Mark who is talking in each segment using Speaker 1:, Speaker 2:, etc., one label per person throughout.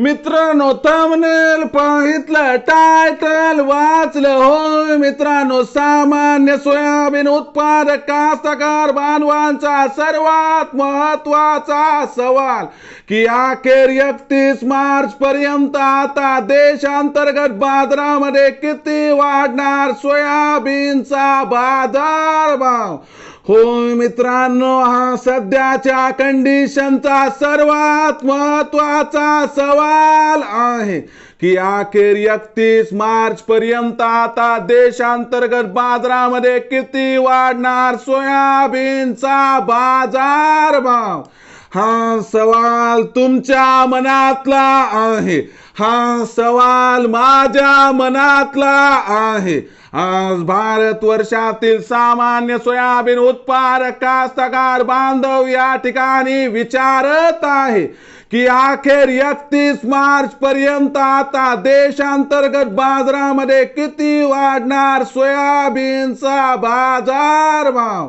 Speaker 1: मित्रांनो थांबनेल पाहितलं टायटल वाचलं होय मित्रांनो सामान्य सोयाबीन उत्पादक कास्तकार बांधवांचा सर्वात महत्त्वाचा सवाल की अखेर एकतीस मार्च पर्यंत आता देशांतर्गत बाजारामध्ये किती वाढणार सोयाबीनचा बाजार भाव होय मित्रांनो हा सध्याच्या कंडिशनचा सर्वात महत्त्वाचा सवाल आहे की अखेर एकतीस मार्च पर्यंत आता देशांतर्गत बाजारामध्ये किती वाढणार सोयाबीनचा बाजार भाव हा सवाल तुमच्या मनातला आहे. हा सवाल माझ्या मनातला आहे. आज भारत वर्षातील सामान्य सोयाबीन उत्पादक कास्तकार बांधव या ठिकाणी विचारत आहे की अखेर एकतीस मार्च पर्यंत आता देशांतर्गत बाजारामध्ये किती वाढणार सोयाबीनचा बाजार भाव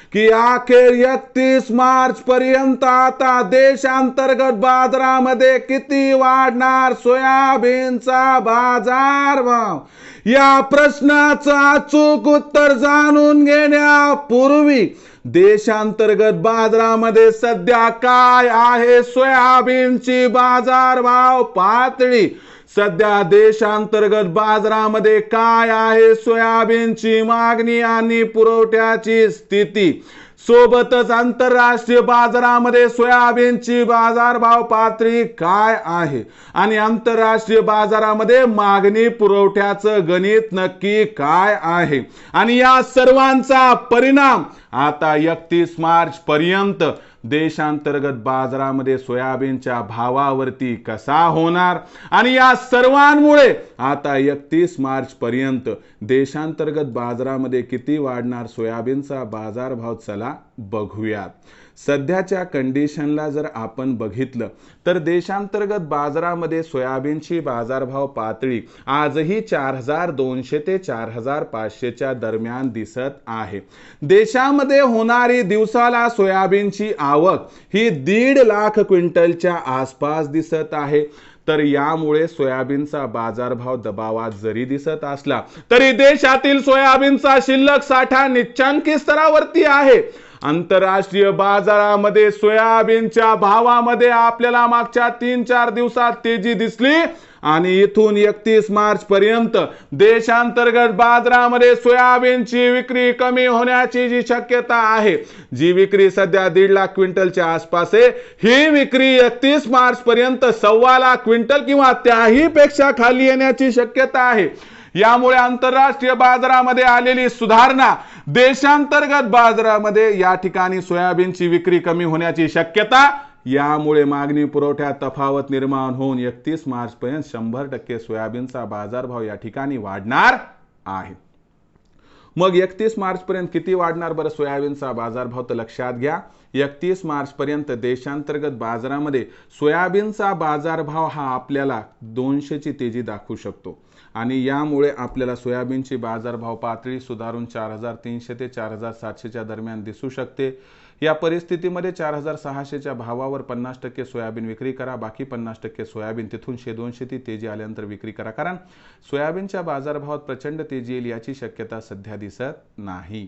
Speaker 1: की अखेर एकतीस मार्च पर्यंत आता देशांतर्गत बाजारामध्ये किती वाढणार सोयाबीनचा बाजार? भाव या प्रश्नाचं अचूक उत्तर जाणून घेण्यापूर्वी देशांतर्गत बाजारामध्ये सध्या काय आहे? सोयाबीनची बाजारभाव पातळी. सध्या देशांतर्गत बाजारामध्ये काय आहे सोयाबीनची मागणी आणि पुरवठ्याची स्थिती? सोबतच आंतरराष्ट्रीय बाजारामध्ये सोयाबीनची बाजारभाव पातळी काय आहे? आणि आंतरराष्ट्रीय बाजारामध्ये मागणी पुरवठ्याचं गणित नक्की काय आहे? आणि या सर्वांचा परिणाम आता एकतीस मार्च पर्यंत देशांतर्गत बाजारामध्ये सोयाबीनच्या भावावरती कसा होणार? आणि या सर्वांमुळे आता एकतीस मार्च पर्यंत देशांतर्गत बाजारामध्ये किती वाढणार सोयाबीनचा बाजारभाव चला बघूयात. सध्याच्या कंडिशनला जर आपण बघितलं तर देशांतर्गत बाजारामध्ये सोयाबीनची बाजारभाव पातळी आजही चार हजार दोनशे ते चार हजार पाचशेच्या दरम्यान दिसत आहे. देशामध्ये होणारी दिवसाला सोयाबीनची आवक ही दीड लाख क्विंटलच्या आसपास दिसत आहे. तर यामुळे सोयाबीनचा बाजारभाव दबावात जरी दिसत असला तरी देशातील सोयाबीनचा शिल्लक साठा निच्चांकी स्तरावरती आहे. आंतरराष्ट्रीय बाजारामध्ये सोयाबीनच्या भावामध्ये आपल्याला मागच्या तीन चार दिवसात तेजी दिसली. आणि इथून एकतीस मार्च पर्यंत देशांतर्गत बाजारामध्ये सोयाबीनची विक्री कमी होण्याची जी शक्यता आहे जी विक्री सध्या दीड लाख क्विंटलच्या आसपास आहे ही विक्री एकतीस मार्च पर्यंत सव्वा लाख क्विंटल किंवा त्याही पेक्षा खाली येण्याची शक्यता आहे. यामुळे आंतरराष्ट्रीय बाजारामध्ये आलेली सुधारणा देशांतर्गत बाजारामध्ये या ठिकाणी सोयाबीनची विक्री कमी होण्याची शक्यता यामुळे मागणी पुरवठ्यात तफावत निर्माण होऊन एकतीस मार्च पर्यंत शंभर टक्के सोयाबीनचा बाजारभाव या ठिकाणी वाढणार आहे. मग एकतीस मार्च पर्यंत किती वाढणार बरं सोयाबीनचा बाजारभाव? तर लक्षात घ्या. एकतीस मार्चपर्यंत देशांतर्गत बाजारामध्ये सोयाबीनचा बाजारभाव हा आपल्याला दोनशेची तेजी दाखवू शकतो. आणि यामुळे आपल्याला सोयाबीनची बाजारभाव पातळी सुधारून चार हजार तीनशे ते चार हजार सातशेच्या दरम्यान दिसू शकते. या परिस्थितीमध्ये चार हजार सहाशेच्या भावावर पन्नास टक्के सोयाबीन विक्री करा बाकी पन्नास टक्के सोयाबीन तिथून शे दोनशे ती तेजी आल्यानंतर विक्री करा. कारण सोयाबीनच्या बाजारभावात प्रचंड तेजी येईल याची शक्यता सध्या दिसत नाही.